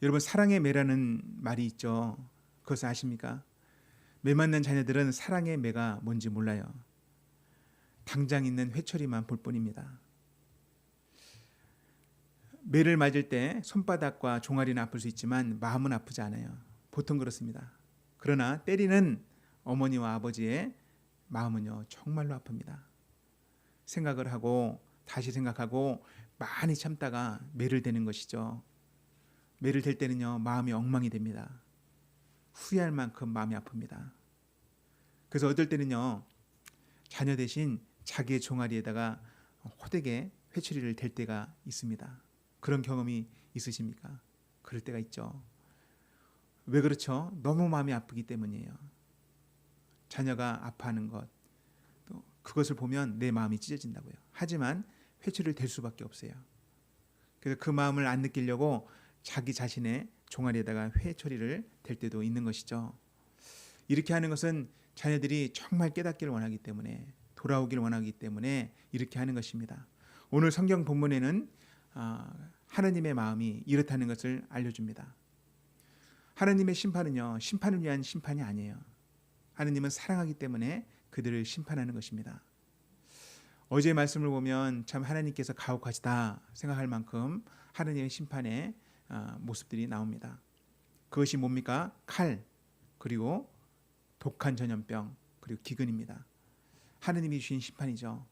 여러분 사랑의 매라는 말이 있죠. 그것을 아십니까? 매 맞는 자녀들은 사랑의 매가 뭔지 몰라요. 당장 있는 회초리만 볼 뿐입니다. 매를 맞을 때 손바닥과 종아리는 아플 수 있지만 마음은 아프지 않아요. 보통 그렇습니다. 그러나 때리는 어머니와 아버지의 마음은요 정말로 아픕니다. 생각을 하고 다시 생각하고 많이 참다가 매를 대는 것이죠. 매를 댈 때는요 마음이 엉망이 됩니다. 후회할 만큼 마음이 아픕니다. 그래서 어떨 때는요 자녀 대신 자기의 종아리에다가 호되게 회초리를 댈 때가 있습니다. 그런 경험이 있으십니까? 그럴 때가 있죠. 왜 그렇죠? 너무 마음이 아프기 때문이에요. 자녀가 아파하는 것, 또 그것을 보면 내 마음이 찢어진다고요. 하지만 회초리를 댈 수밖에 없어요. 그래서 그 마음을 안 느끼려고 자기 자신의 종아리에다가 회초리를 댈 때도 있는 것이죠. 이렇게 하는 것은 자녀들이 정말 깨닫기를 원하기 때문에 돌아오기를 원하기 때문에 이렇게 하는 것입니다. 오늘 성경 본문에는 아, 하나님의 마음이 이렇다는 것을 알려줍니다. 하나님의 심판은요 심판을 위한 심판이 아니에요. 하나님은 사랑하기 때문에 그들을 심판하는 것입니다. 어제 말씀을 보면 참 하나님께서 가혹하시다 생각할 만큼 하나님의 심판의 아, 모습들이 나옵니다. 그것이 뭡니까? 칼 그리고 독한 전염병 그리고 기근입니다. 하나님이 주신 심판이죠.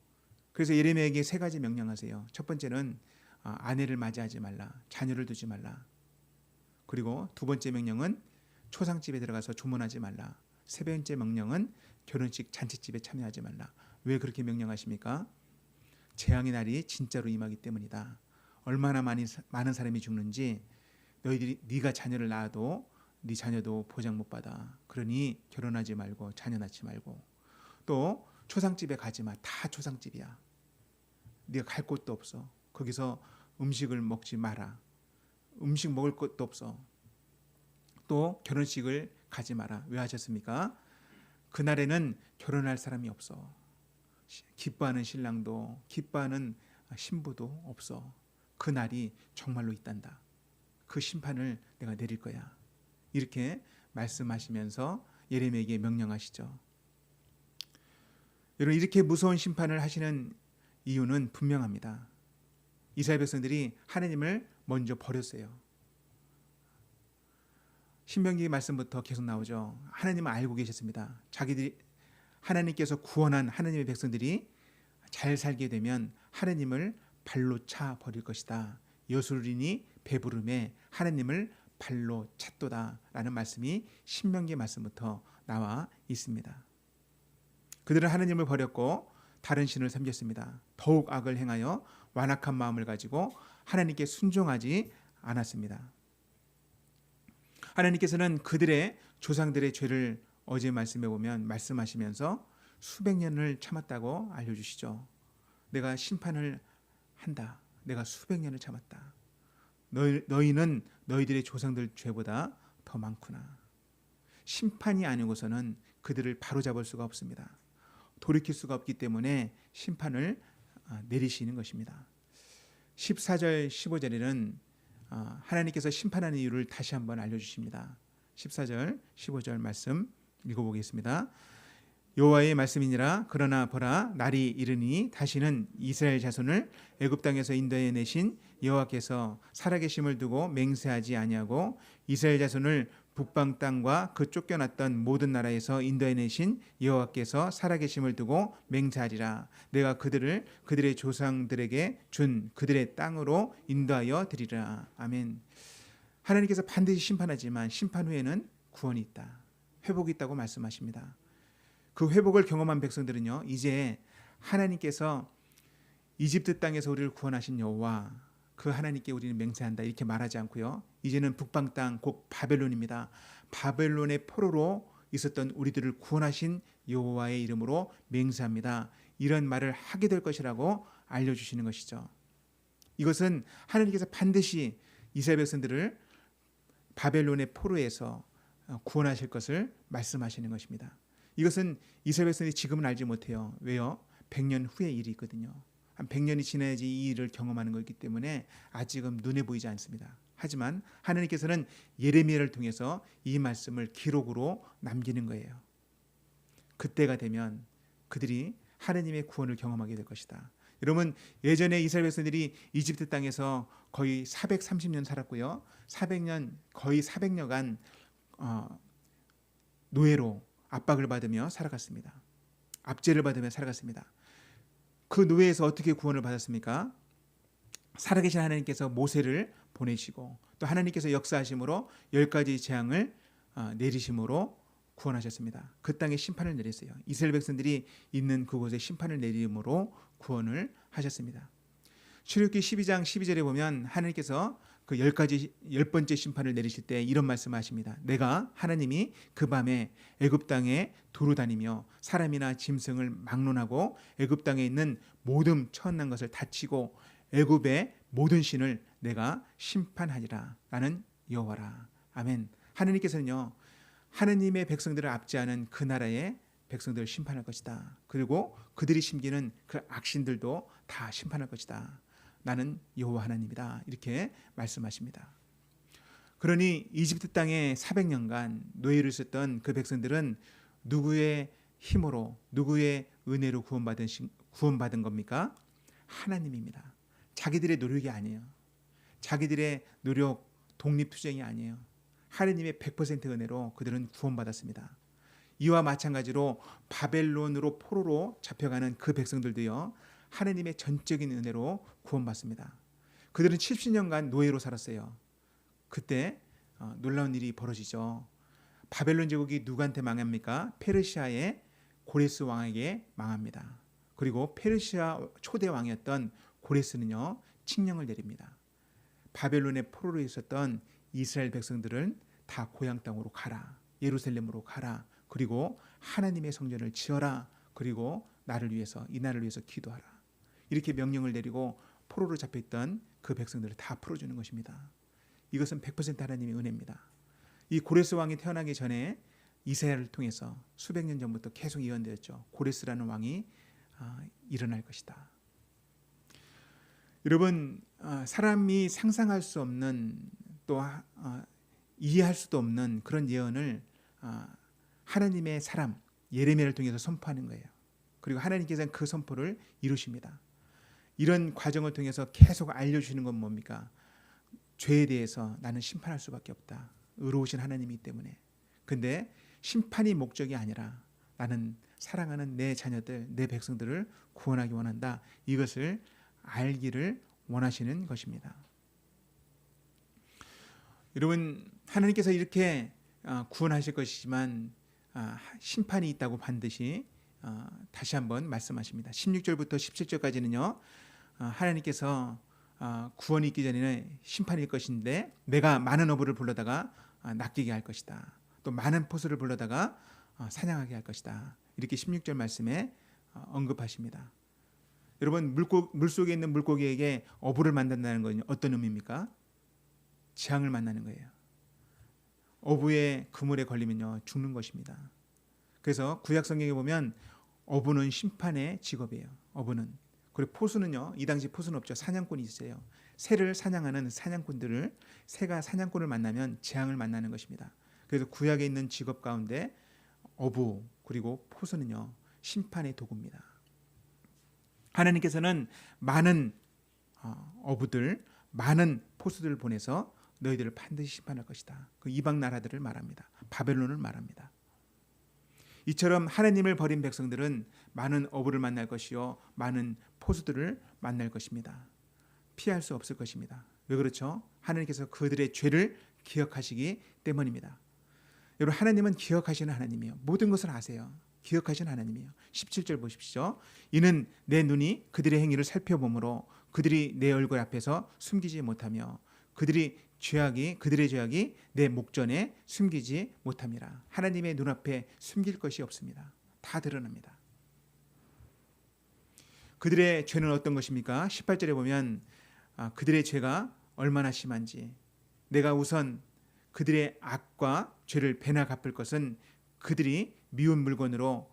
그래서 예레미야에게 세 가지 명령하세요. 첫 번째는 아, 아내를 맞이하지 말라, 자녀를 두지 말라. 그리고 두 번째 명령은 초상집에 들어가서 조문하지 말라. 세 번째 명령은 결혼식 잔치집에 참여하지 말라. 왜 그렇게 명령하십니까? 재앙의 날이 진짜로 임하기 때문이다. 얼마나 많이 많은 사람이 죽는지 너희들이 네가 자녀를 낳아도 네 자녀도 보장 못 받아. 그러니 결혼하지 말고 자녀 낳지 말고 또 초상집에 가지 마. 다 초상집이야. 네가 갈 곳도 없어. 거기서 음식을 먹지 마라. 음식 먹을 것도 없어. 또 결혼식을 가지 마라. 왜 하셨습니까? 그날에는 결혼할 사람이 없어. 기뻐하는 신랑도 기뻐하는 신부도 없어. 그 날이 정말로 있단다. 그 심판을 내가 내릴 거야. 이렇게 말씀하시면서 예레미야에게 명령하시죠. 여러분 이렇게 무서운 심판을 하시는 이유는 분명합니다. 이스라엘 백성들이 하나님을 먼저 버렸어요. 신명기 말씀부터 계속 나오죠. 하나님은 알고 계셨습니다. 자기들이 하나님께서 구원한 하나님의 백성들이 잘 살게 되면 하나님을 발로 차 버릴 것이다. 여술인이 배부름에 하나님을 발로 찼도다라는 말씀이 신명기 말씀부터 나와 있습니다. 그들은 하나님을 버렸고 다른 신을 섬겼습니다. 더욱 악을 행하여 완악한 마음을 가지고 하나님께 순종하지 않았습니다. 하나님께서는 그들의 조상들의 죄를 어제 말씀해 보면 말씀하시면서 수백 년을 참았다고 알려주시죠. 내가 심판을 한다. 내가 수백 년을 참았다. 너희, 너희는 너희들의 조상들 죄보다 더 많구나. 심판이 아니고서는 그들을 바로잡을 수가 없습니다. 돌이킬 수가 없기 때문에 심판을 아, 내리시는 것입니다. 14절 15절에는 아, 하나님께서 심판하는 이유를 다시 한번 알려주십니다. 14절 15절 말씀 읽어보겠습니다. 여호와의 말씀이니라. 그러나 보라 날이 이르니 다시는 이스라엘 자손을 애굽 땅에서 인도해 내신 여호와께서 살아계심을 두고 맹세하지 아니하고 이스라엘 자손을 북방 땅과 그 쫓겨났던 모든 나라에서 인도해 내신 여호와께서 살아계심을 두고 맹세하리라. 내가 그들을 그들의 조상들에게 준 그들의 땅으로 인도하여 드리라. 아멘. 하나님께서 반드시 심판하지만 심판 후에는 구원이 있다. 회복이 있다고 말씀하십니다 그 회복을 경험한 백성들은요 이제 하나님께서 이집트 땅에서 우리를 구원하신 여호와 그 하나님께 우리는 맹세한다 이렇게 말하지 않고요. 이제는 북방 땅 곧 바벨론입니다. 바벨론의 포로로 있었던 우리들을 구원하신 여호와의 이름으로 맹세합니다. 이런 말을 하게 될 것이라고 알려 주시는 것이죠. 이것은 하나님께서 반드시 이스라엘 백성들을 바벨론의 포로에서 구원하실 것을 말씀하시는 것입니다. 이것은 이스라엘 백성이 지금은 알지 못해요. 왜요? 100년 후의 일이 있거든요. 한 100년이 지나야지 이 일을 경험하는 거기 때문에 아직은 눈에 보이지 않습니다. 하지만 하나님께서는 예레미야를 통해서 이 말씀을 기록으로 남기는 거예요. 그때가 되면 그들이 하나님의 구원을 경험하게 될 것이다. 여러분 예전에 이스라엘 백성들이 이집트 땅에서 거의 430년 살았고요. 400년 거의 400여간 어, 노예로 압박을 받으며 살아갔습니다. 압제를 받으며 살아갔습니다. 그 노예에서 어떻게 구원을 받았습니까? 살아계신 하나님께서 모세를 보내시고 또 하나님께서 역사하심으로 열 가지 재앙을 어, 내리심으로 구원하셨습니다. 그 땅에 심판을 내렸어요. 이스라엘 백성들이 있는 그곳에 심판을 내림으로 구원을 하셨습니다. 출애굽기 12장 12절에 보면 하나님께서 그 열 가지 열 번째 심판을 내리실 때 이런 말씀하십니다. 내가 하나님이 그 밤에 애굽 땅에 두루 다니며 사람이나 짐승을 막론하고 애굽 땅에 있는 모든 천난 것을 다치고 애굽의 모든 신을 내가 심판하리라. 나는 여호와라. 아멘. 하느님께서는요. 하느님의 백성들을 압제하는 그 나라의 백성들을 심판할 것이다. 그리고 그들이 심기는 그 악신들도 다 심판할 것이다. 나는 여호와 하나님이다. 이렇게 말씀하십니다. 그러니 이집트 땅에 400년간 노예를 썼던 그 백성들은 누구의 힘으로 누구의 은혜로 구원받은 구원받은 겁니까? 하나님입니다. 자기들의 노력이 아니에요. 자기들의 노력 독립투쟁이 아니에요. 하느님의 100% 은혜로 그들은 구원받았습니다. 이와 마찬가지로 바벨론으로 포로로 잡혀가는 그 백성들도요. 하느님의 전적인 은혜로 구원받습니다. 그들은 70년간 노예로 살았어요. 그때 어, 놀라운 일이 벌어지죠. 바벨론 제국이 누구한테 망합니까? 페르시아의 고레스 왕에게 망합니다. 그리고 페르시아 초대 왕이었던 고레스는요 칙령을 내립니다. 바벨론의 포로로 있었던 이스라엘 백성들은 다 고향 땅으로 가라. 예루살렘으로 가라. 그리고 하나님의 성전을 지어라. 그리고 나를 위해서 이 나라를 위해서 기도하라. 이렇게 명령을 내리고 포로로 잡혀있던 그 백성들을 다 풀어주는 것입니다. 이것은 100% 하나님의 은혜입니다. 이 고레스 왕이 태어나기 전에 이사야를 통해서 수백 년 전부터 계속 예언되었죠. 고레스라는 왕이 아, 일어날 것이다. 여러분 아, 사람이 상상할 수 없는 또 아, 이해할 수도 없는 그런 예언을 하나님의 사람 예레미야를 통해서 선포하는 거예요. 그리고 하나님께서는 그 선포를 이루십니다. 이런 과정을 통해서 계속 알려주시는 건 뭡니까? 죄에 대해서 나는 심판할 수밖에 없다. 의로우신 하나님이기 때문에. 근데 심판이 목적이 아니라 나는 사랑하는 내 자녀들, 내 백성들을 구원하기 원한다. 이것을 알기를 원하시는 것입니다. 여러분 하나님께서 이렇게 어, 구원하실 것이지만 아, 심판이 있다고 반드시 어, 다시 한번 말씀하십니다. 16절부터 17절까지는요. 어, 하나님께서 구원이 있기 전에는 심판일 것인데 내가 많은 어부를 불러다가 낚이게 할 것이다. 또 많은 포수를 불러다가 사냥하게 할 것이다. 이렇게 16절 말씀에 언급하십니다. 여러분 물속에 있는 물고기에게 어부를 만든다는 건 어떤 의미입니까? 재앙을 만나는 거예요. 어부의 그물에 걸리면요 죽는 것입니다. 그래서 구약 성경에 보면 어부는 심판의 직업이에요. 어부는 그리고 포수는요 이 당시 포수는 없죠 사냥꾼이 있어요. 새를 사냥하는 사냥꾼들을 새가 사냥꾼을 만나면 재앙을 만나는 것입니다. 그래서 구약에 있는 직업 가운데 어부 그리고 포수는요 심판의 도구입니다. 하나님께서는 많은 어, 어부들, 많은 포수들을 보내서 너희들을 반드시 심판할 것이다. 그 이방 나라들을 말합니다. 바벨론을 말합니다. 이처럼 하나님을 버린 백성들은 많은 어부를 만날 것이요 많은 포수들을 만날 것입니다. 피할 수 없을 것입니다. 왜 그렇죠? 하나님께서 그들의 죄를 기억하시기 때문입니다. 여러분 하나님은 기억하시는 하나님이요 모든 것을 아세요. 기억하신 하나님이에요. 17절 보십시오. 이는 내 눈이 그들의 행위를 살펴보므로 그들이 내 얼굴 앞에서 숨기지 못하며 그들이 죄악이 그들의 죄악이 내 목전에 숨기지 못함이라. 하나님의 눈앞에 숨길 것이 없습니다. 다 드러납니다. 그들의 죄는 어떤 것입니까? 18절에 보면 아, 그들의 죄가 얼마나 심한지 내가 우선 그들의 악과 죄를 배나 갚을 것은 그들이 미운 물건으로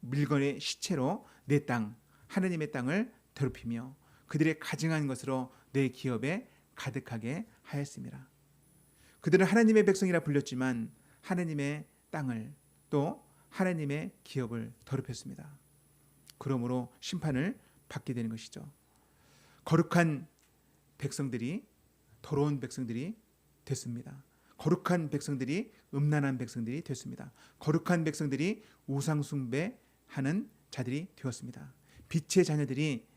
물건의 시체로 내 땅 하나님의 땅을 더럽히며 그들의 가증한 것으로 내 기업에 가득하게 하였습니다. 그들은 하나님의 백성이라 불렸지만 하나님의 땅을 또 하나님의 기업을 더럽혔습니다. 그러므로 심판을 받게 되는 것이죠. 거룩한 백성들이 더러운 백성들이 됐습니다. 거룩한 백성들이 음란한 백성들이 됐습니다. 거룩한 백성들이 우상 숭배하는 자들이 되었습니다. 빛의 자녀들이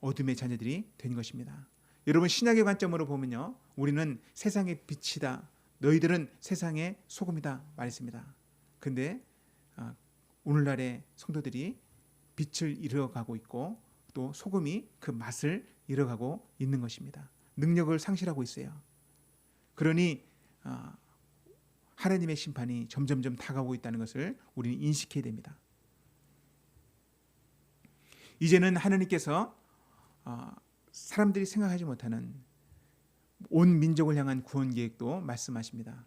어둠의 자녀들이 된 것입니다. 여러분 신약의 관점으로 보면요. 우리는 세상의 빛이다. 너희들은 세상의 소금이다 말했습니다. 근데 아, 오늘날의 성도들이 빛을 잃어가고 있고 또 소금이 그 맛을 잃어가고 있는 것입니다. 능력을 상실하고 있어요. 그러니 아, 하나님의 심판이 점점점 다가오고 있다는 것을 우리는 인식해야 됩니다. 이제는 하나님께서 아, 사람들이 생각하지 못하는 온 민족을 향한 구원 계획도 말씀하십니다.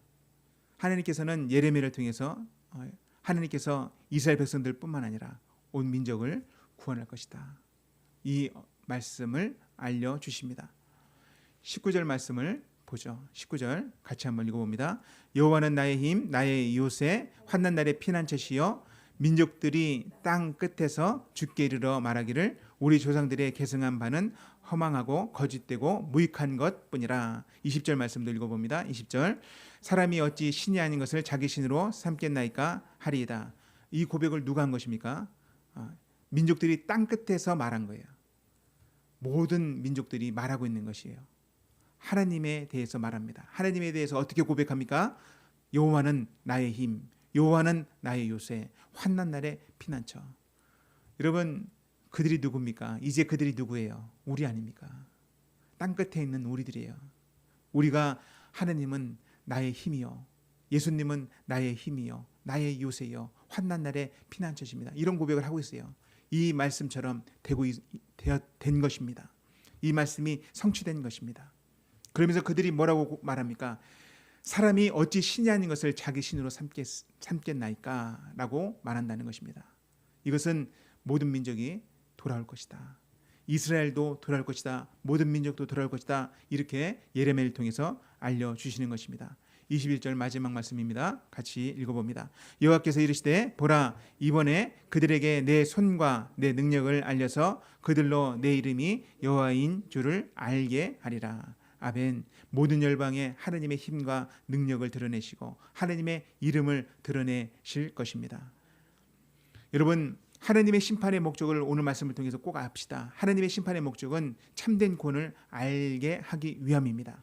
하나님께서는 예레미야를 통해서 어, 하나님께서 이스라엘 백성들뿐만 아니라 온 민족을 구원할 것이다. 이 말씀을 알려 주십니다. 19절 말씀을 보죠. 19절 같이 한번 읽어봅니다. 여호와는 나의 힘, 나의 요새, 환난 날의 피난처시여 민족들이 땅 끝에서 죽게 이르러 말하기를 우리 조상들의 계승한 바는 허망하고 거짓되고 무익한 것뿐이라. 20절 말씀도 읽어봅니다. 20절 사람이 어찌 신이 아닌 것을 자기 신으로 삼겠나이까 하리이다. 이 고백을 누가 한 것입니까? 아, 민족들이 땅 끝에서 말한 거예요. 모든 민족들이 말하고 있는 것이에요. 하나님에 대해서 말합니다. 하나님에 대해서 어떻게 고백합니까? 여호와는 나의 힘, 여호와는 나의 요새, 환난 날의 피난처. 여러분 그들이 누굽니까? 이제 그들이 누구예요? 우리 아닙니까? 땅 끝에 있는 우리들이에요. 우리가 하나님은 나의 힘이요. 예수님은 나의 힘이요. 나의 요새요. 환난 날의 피난처십니다. 이런 고백을 하고 있어요. 이 말씀처럼 되고 되어 된 것입니다. 이 말씀이 성취된 것입니다. 그러면서 그들이 뭐라고 말합니까? 사람이 어찌 신이 아닌 것을 자기 신으로 삼겠, 삼겠나이까라고 말한다는 것입니다. 이것은 모든 민족이 돌아올 것이다. 이스라엘도 돌아올 것이다. 모든 민족도 돌아올 것이다. 이렇게 예레미야를 통해서 알려 주시는 것입니다. 21절 마지막 말씀입니다. 같이 읽어봅니다. 여호와께서 이르시되 보라 이번에 그들에게 내 손과 내 능력을 알려서 그들로 내 이름이 여호와인 줄을 알게 하리라. 아멘. 모든 열방에 하나님의 힘과 능력을 드러내시고 하나님의 이름을 드러내실 것입니다. 여러분 하나님의 심판의 목적을 오늘 말씀을 통해서 꼭 압시다. 하나님의 심판의 목적은 참된 구원을 알게 하기 위함입니다.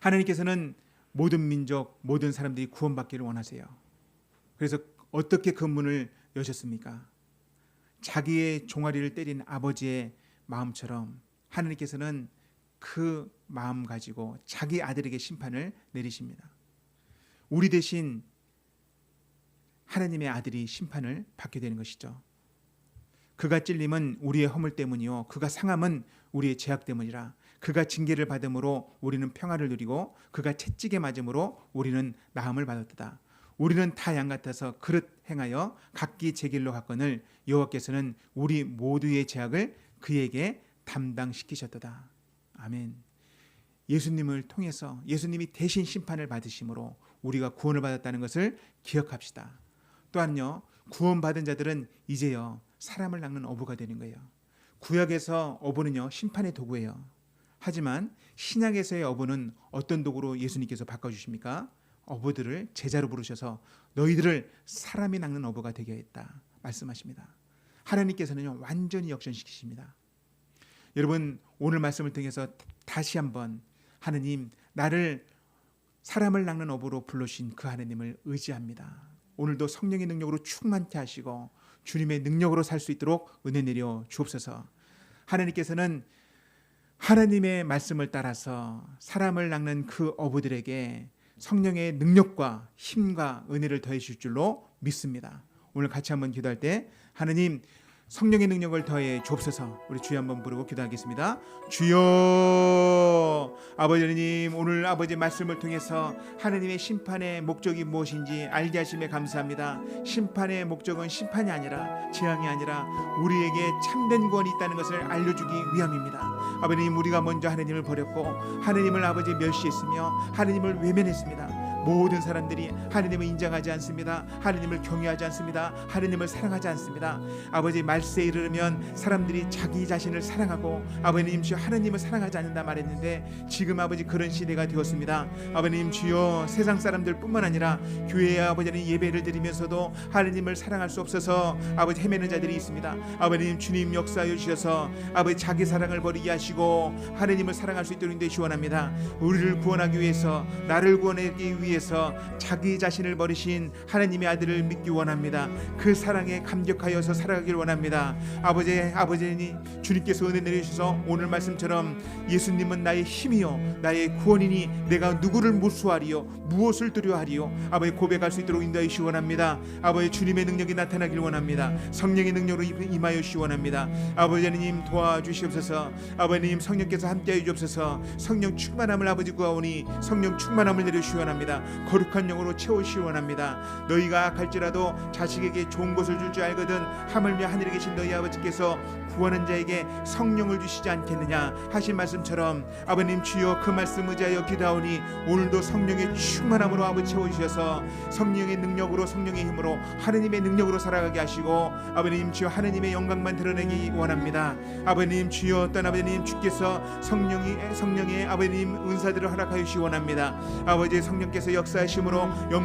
하나님께서는 모든 민족, 모든 사람들이 구원받기를 원하세요. 그래서 어떻게 그 문을 여셨습니까? 자기의 종아리를 때린 아버지의 마음처럼 하나님께서는 그 마음 가지고 자기 아들에게 심판을 내리십니다. 우리 대신 하나님의 아들이 심판을 받게 되는 것이죠. 그가 찔림은 우리의 허물 때문이요 그가 상함은 우리의 죄악 때문이라 그가 징계를 받음으로 우리는 평화를 누리고 그가 채찍에 맞음으로 우리는 나음을 받았다. 우리는 다 양 같아서 그릇 행하여 각기 제 길로 갔거늘 여호와께서는 우리 모두의 죄악을 그에게 담당시키셨도다. 아멘. 예수님을 통해서 예수님이 대신 심판을 받으심으로 우리가 구원을 받았다는 것을 기억합시다. 또한요 구원받은 자들은 이제요 사람을 낚는 어부가 되는 거예요. 구약에서 어부는요 심판의 도구예요. 하지만 신약에서의 어부는 어떤 도구로 예수님께서 바꿔주십니까? 어부들을 제자로 부르셔서 너희들을 사람이 낚는 어부가 되게 했다 말씀하십니다. 하나님께서는 완전히 역전시키십니다. 여러분 오늘 말씀을 통해서 다시 한번 하느님 나를 사람을 낚는 어부로 불러신 그 하나님을 의지합니다. 오늘도 성령의 능력으로 충만케 하시고 주님의 능력으로 살 수 있도록 은혜 내려 주옵소서. 하나님께서는 하나님의 말씀을 따라서 사람을 낚는 그 어부들에게 성령의 능력과 힘과 은혜를 더해 주실 줄로 믿습니다. 오늘 같이 한번 기도할 때 하나님 성령의 능력을 더해 주옵소서. 우리 주여 한번 부르고 기도하겠습니다. 주여 아버지 하나님 오늘 아버지 말씀을 통해서 하나님의 심판의 목적이 무엇인지 알게 하심에 감사합니다. 심판의 목적은 심판이 아니라 재앙이 아니라 우리에게 참된 구원이 있다는 것을 알려주기 위함입니다. 아버님 우리가 먼저 하나님을 버렸고 하나님을 아버지 멸시했으며 하나님을 외면했습니다. 모든 사람들이 하나님을 인정하지 않습니다. 하나님을 경외하지 않습니다. 하나님을 사랑하지 않습니다. 아버지 말세에 이르면 사람들이 자기 자신을 사랑하고 아버님 주여 하나님을 사랑하지 않는다 말했는데 지금 아버지 그런 시대가 되었습니다. 아버님 주여 세상 사람들뿐만 아니라 교회의 아버지는 예배를 드리면서도 하나님을 사랑할 수 없어서 아버지 헤매는 자들이 있습니다. 아버님 주님 역사하여 주셔서 아버지 자기 사랑을 버리게 하시고 하나님을 사랑할 수 있도록 인도해 주원합니다. 우리를 구원하기 위해서 나를 구원하기 위해 서 자기 자신을 버리신 하나님의 아들을 믿기 원합니다. 그 사랑에 감격하여서 살아가길 원합니다. 아버지 아버지니 주님께서 은혜 내리셔서 오늘 말씀처럼 예수님은 나의 힘이요 나의 구원이니 내가 누구를 무수하리요 무엇을 두려워하리요 아버지 고백할 수 있도록 인도해 주시 원합니다. 아버지 주님의 능력이 나타나길 원합니다. 성령의 능력으로 임하여 주시 원합니다. 아버지 하나님 도와주시옵소서. 아버님 성령께서 함께하여 주옵소서. 성령 충만함을 아버지 구하오니 성령 충만함을 내려 주시 원합니다. 거룩한 영으로 채우시 원합니다. 너희가 악할지라도 자식에게 좋은 것을 줄 줄 알거든 하물며 하늘에 계신 너희 아버지께서 구하는 자에게 성령을 주시지 않겠느냐 하신 말씀처럼 아버님 주여 그 말씀 의지하여 기도하오니 오늘도 성령의 충만함으로 아버지 채워주셔서 성령의 능력으로 성령의 힘으로 하느님의 능력으로 살아가게 하시고 아버님 주여 하느님의 영광만 드러내기 원합니다 아버님 주여 어떤 아버님 주께서 성령이 성령의 아버님 은사들을 허락하여 주시 원합니다 아버지 성령께서 역사하심으로 영분